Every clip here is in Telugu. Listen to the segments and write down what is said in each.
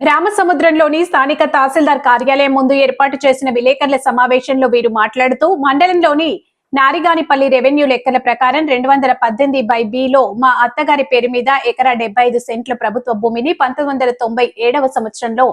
రామసముద్రంలోని స్థానిక తహసీల్దార్ కార్యాలయం ముందు ఏర్పాటు చేసిన విలేకరుల సమావేశంలో వీరు మాట్లాడుతూ మండలంలోని నారిగానిపల్లి రెవెన్యూ లెక్కల ప్రకారం రెండు వందల పద్దెనిమిది బై బిలో మా అత్తగారి పేరు మీద ఎకరా డెబ్బై ఐదు సెంట్ల ప్రభుత్వ భూమిని పంతొమ్మిది వందల తొంభై ఏడవ సంవత్సరంలో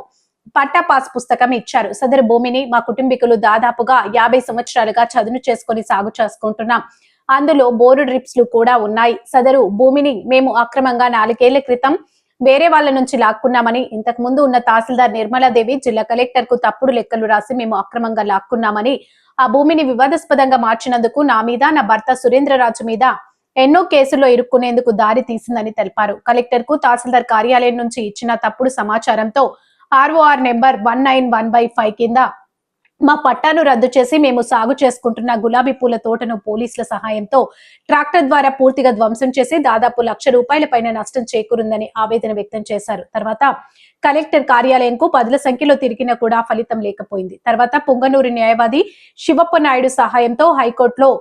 పట్టా పాస్ పుస్తకం ఇచ్చారు. సదరు భూమిని మా కుటుంబీకులు దాదాపుగా యాభై సంవత్సరాలుగా చదును చేసుకొని సాగు చేసుకుంటున్నాం. అందులో బోరు డ్రిప్స్లు కూడా ఉన్నాయి. సదరు భూమిని మేము అక్రమంగా నాలుగేళ్ళ క్రితం వేరే వాళ్ళ నుంచి లాక్కున్నామని ఇంతకు ముందు ఉన్న తహసీల్దార్ నిర్మలాదేవి జిల్లా కలెక్టర్కు తప్పుడు లెక్కలు రాసి మేము అక్రమంగా లాక్కున్నామని ఆ భూమిని వివాదాస్పదంగా మార్చినందుకు నా మీద నా భర్త సురేంద్రరాజు మీద ఎన్నో కేసుల్లో ఇరుక్కునేందుకు దారి తీసిందని తెలిపారు. కలెక్టర్కు తహసీల్దార్ కార్యాలయం నుంచి ఇచ్చిన తప్పుడు సమాచారంతో ROR number one nine one by five కింద మా పట్టాను రద్దు చేసి మేము సాగు చేసుకుంటున్న గులాబీ పూల తోటను పోలీసుల సహాయంతో ట్రాక్టర్ ద్వారా పూర్తిగా ధ్వంసం చేసి దాదాపు లక్ష రూపాయల పైన నష్టం చేకూరుందని ఆవేదన వ్యక్తం చేశారు. తర్వాత కలెక్టర్ కార్యాలయంకు పదుల సంఖ్యలో తిరిగినా కూడా ఫలితం లేకపోయింది. తర్వాత పొంగనూరు న్యాయవాది శివప్ప నాయుడు సహాయంతో హైకోర్టులో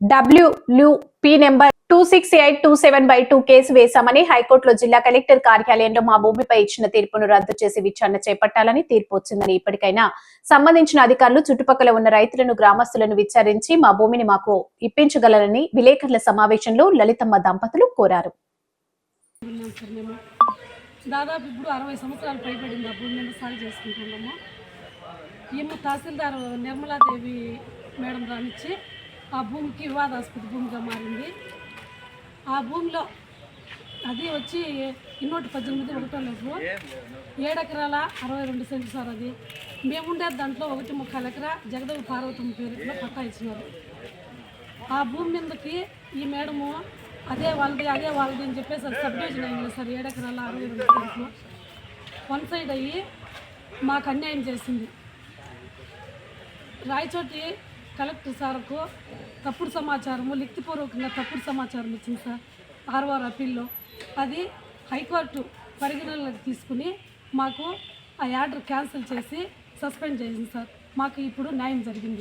W P number two six eight two seven by two case వేశామని హైకోర్టులో జిల్లా కలెక్టర్ కార్యాలయంలో మా భూమిపై ఇచ్చిన తీర్పును రద్దు చేసి విచారణ చేపట్టాలని తీర్పు వచ్చిందని ఇప్పటికైనా సంబంధించిన అధికారులు చుట్టుపక్కల ఉన్న రైతులను గ్రామస్తులను విచారించి మా భూమిని మాకు ఇప్పించగలరని విలేకరుల సమావేశంలో లలితమ్మ దంపతులు కోరారు. దాదాపు ఇప్పుడు అరవై సంవత్సరాలు పైబడింది ఆ భూమి మీద సాగు చేసుకుంటున్నాము. ఈమె తహసీల్దార్ నిర్మలాదేవి మేడం రానిచ్చి ఆ భూమికి వివాదాస్పద భూమిగా మారింది. ఆ భూమిలో అది వచ్చి ఇన్నోటి పద్దెనిమిది ఒకటో లేదు ఏడెకరాల అరవై రెండు సెంట్లు సార్ అది. మేముండే దాంట్లో ఒకటి ముక్కాలు ఎకరా జగదవి పార్వతమ్మ పేరులో పట్టా ఇచ్చినారు. ఆ భూమి మీదకి ఈ మేడము అదే వాళ్ళది అదే వాళ్ళది అని చెప్పేసి అది సబ్ డివిజన్ అయింది సార్ ఏడెకరాల అరవై రెండు సెంట్లు. వన్ సైడ్ అయ్యి మాకు అన్యాయం చేసింది. రాయచోటి కలెక్టర్ సార్కు తప్పుడు సమాచారము లిఖితపూర్వకంగా తప్పుడు సమాచారం ఇచ్చింది సార్ ఆర్ఆర్ అప్పీల్లో. అది హైకోర్టు పరిగణనలోకి తీసుకుని మాకు ఆ ఆర్డర్ క్యాన్సిల్ చేసి సస్పెండ్ చేసింది సార్. మాకు ఇప్పుడు న్యాయం జరిగింది.